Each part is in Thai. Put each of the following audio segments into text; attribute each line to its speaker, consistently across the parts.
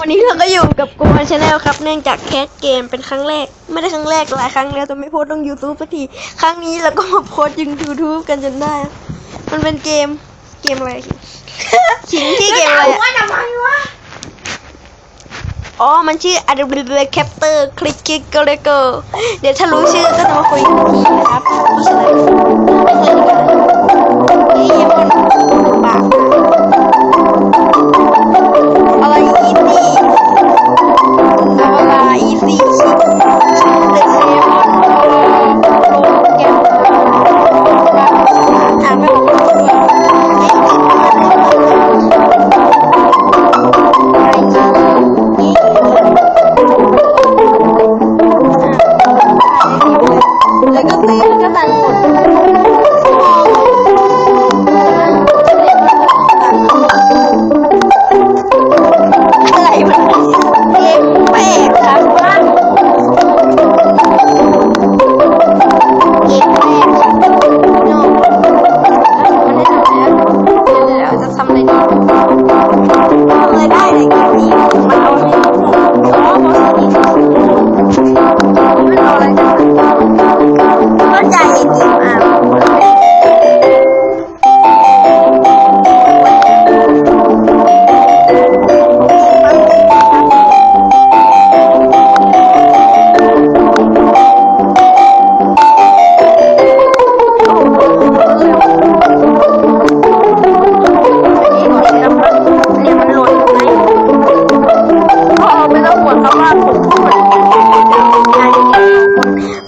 Speaker 1: วันนี้เราก็อยู่กับกวันชาแนลครับ เนื่องจากแคสเกมเป็นครั้งแรก ไม่ได้ครั้งแรกหลายครั้งแล้วแต่ไม่โพสต์ลง YouTube สักที ครั้งนี้เราก็มาโพสต์ยิง YouTube กันจนได้ มันเป็นเกม เกมอะไรขิงที่เกมอะไร
Speaker 2: ว่าทำไมวะ
Speaker 1: อ๋อ มันชื่อ Adobe Capture Click Click เกอร์เดี๋ยวถ้ารู้ชื่อก็จะมาคุยกันทีนะครับ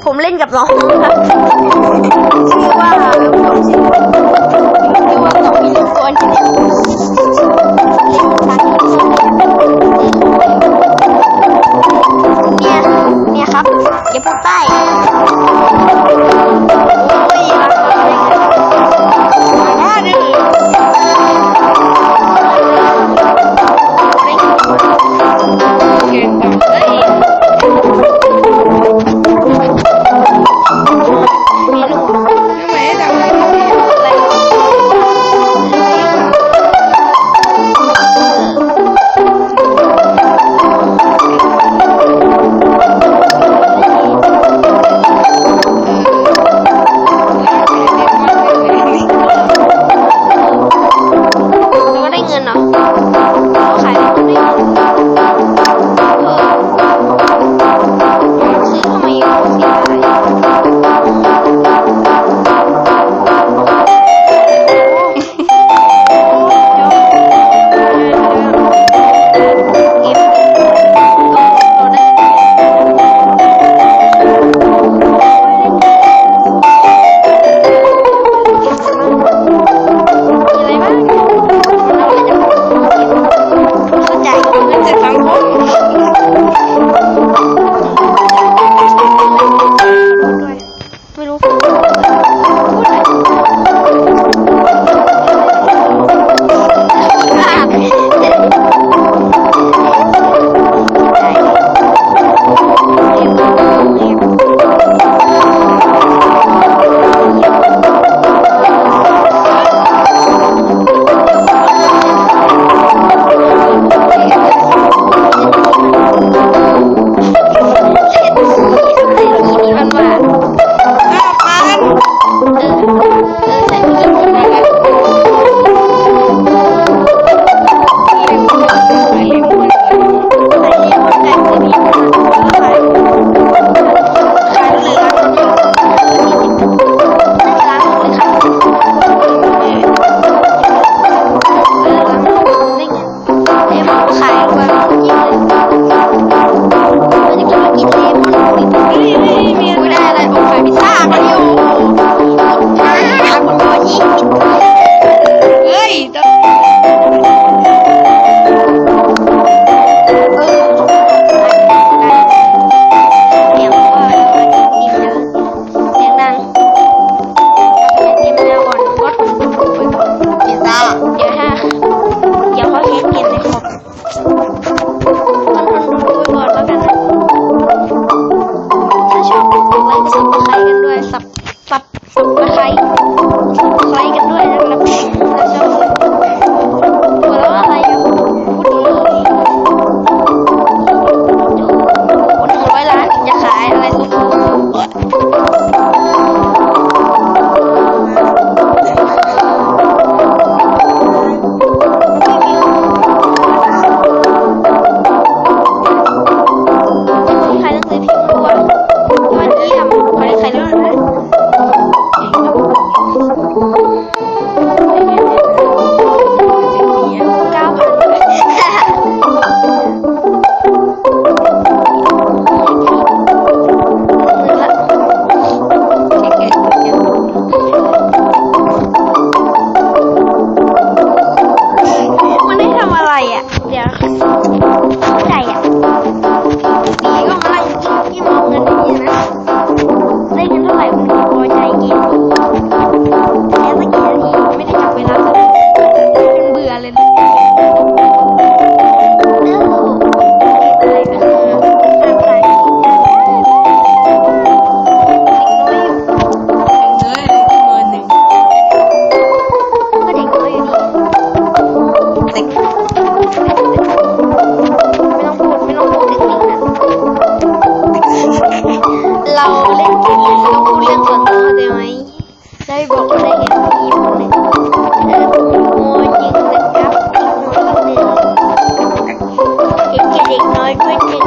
Speaker 1: ผมเล่นกับน้องครับ Thank you.